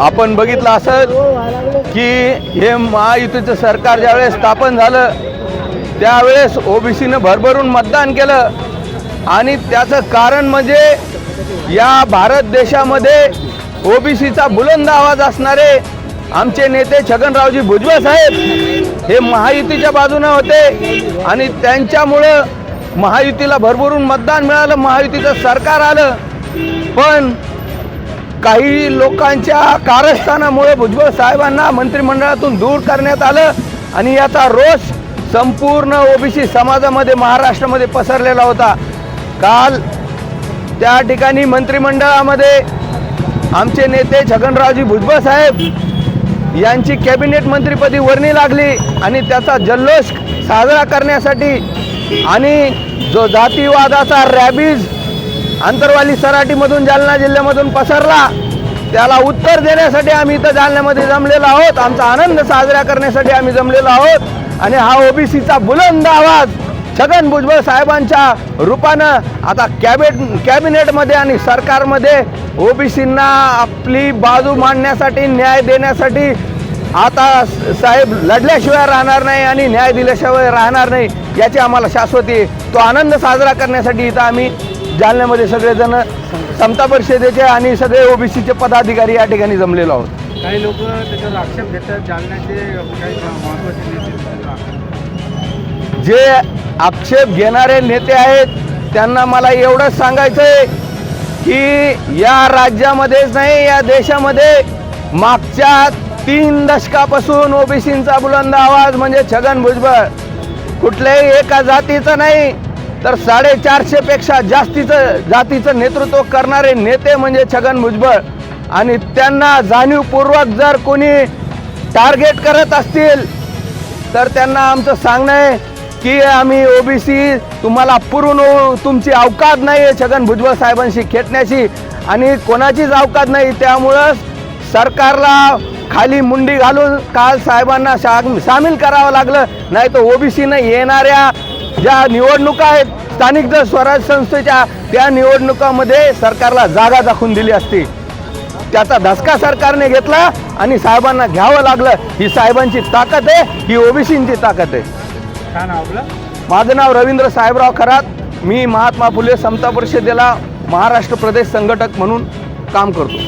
आपण बघितलं असं की हे महायुतीचं सरकार ज्यावेळेस स्थापन झालं त्यावेळेस ओबीसीनं भरभरून मतदान केलं. आणि त्याचं कारण म्हणजे या भारत देशामध्ये ओबीसीचा बुलंद आवाज असणारे आमचे नेते छगनरावजी भुजबळ साहेब हे महायुतीच्या बाजूने होते. आणि त्यांच्यामुळं महायुतीला भरभरून मतदान मिळालं महायुतीचं सरकार आलं. पण काही लोकांच्या कारस्थानामुळे भुजबळ साहेबांना मंत्रिमंडळातून दूर करण्यात आलं आणि याचा रोष संपूर्ण ओबीसी समाजामध्ये महाराष्ट्रामध्ये पसरलेला होता. काल त्या ठिकाणी मंत्रिमंडळामध्ये आमचे नेते छगनरावजी भुजबळ साहेब यांची कॅबिनेट मंत्रीपदी वर्णी लागली आणि त्याचा जल्लोष साजरा करण्यासाठी आणि जो जातीवादाचा रॅबीज आंतरवाली सराटीमधून जालना जिल्ह्यामधून पसरला. त्याला उत्तर देण्यासाठी आम्ही इथं जालन्यामध्ये जमलेलो आहोत. आमचा आनंद साजरा करण्यासाठी आम्ही जमलेलो आहोत. आणि हा ओबीसीचा बुलंद आवाज छगन भुजबळ साहेबांच्या रूपानं आता कॅबिनेट कॅबिनेटमध्ये आणि सरकारमध्ये ओबीसींना आपली बाजू मांडण्यासाठी न्याय देण्यासाठी आता साहेब लढल्याशिवाय राहणार नाही आणि न्याय दिल्याशिवाय राहणार नाही याची आम्हाला शाश्वती आहे. तो आनंद साजरा करण्यासाठी इथं आम्ही जालन्यामध्ये सगळेजण समता परिषदेचे आणि सगळे ओबीसीचे पदाधिकारी या ठिकाणी जमलेलो आहोत. काही लोक त्याच्यावर आक्षेप घेतात जालन्याचे काही महत्त्वाचे नेते जे आक्षेप घेणारे नेते आहेत त्यांना मला एवढंच सांगायचं आहे की या राज्यामध्येच नाही या देशामध्ये मागच्या तीन दशकापासून ओबीसींचा बुलंद आवाज म्हणजे छगन भुजबळ. कुठल्याही एका जातीचं नाही तर साडेचारशेपेक्षा जास्तीचं जातीचं नेतृत्व करणारे नेते म्हणजे छगन भुजबळ. आणि त्यांना जाणीवपूर्वक जर कोणी टार्गेट करत असतील तर त्यांना आमचं सांगणं आहे की आम्ही ओबीसी तुम्हाला पुरून तुमची अवकात नाही आहे छगन भुजबळ साहेबांशी खेटण्याची आणि कोणाचीच अवकात नाही त्यामुळं सरकारला खाली मुंडी घालून काल साहेबांना शा सामील करावं लागलं. नाही तर ओबीसीनं येणाऱ्या ज्या निवडणुका आहेत स्थानिक जर स्वराज संस्थेच्या त्या निवडणुकामध्ये सरकारला जागा दाखवून दिली असती. त्याचा धसका सरकारने घेतला आणि साहेबांना घ्यावं लागलं. ही साहेबांची ताकद आहे ही ओबीसींची ताकद आहे. काय नाव आपलं? माझं नाव रवींद्र साहेबराव खरात. मी महात्मा फुले समता परिषदेला महाराष्ट्र प्रदेश संघटक म्हणून काम करतो.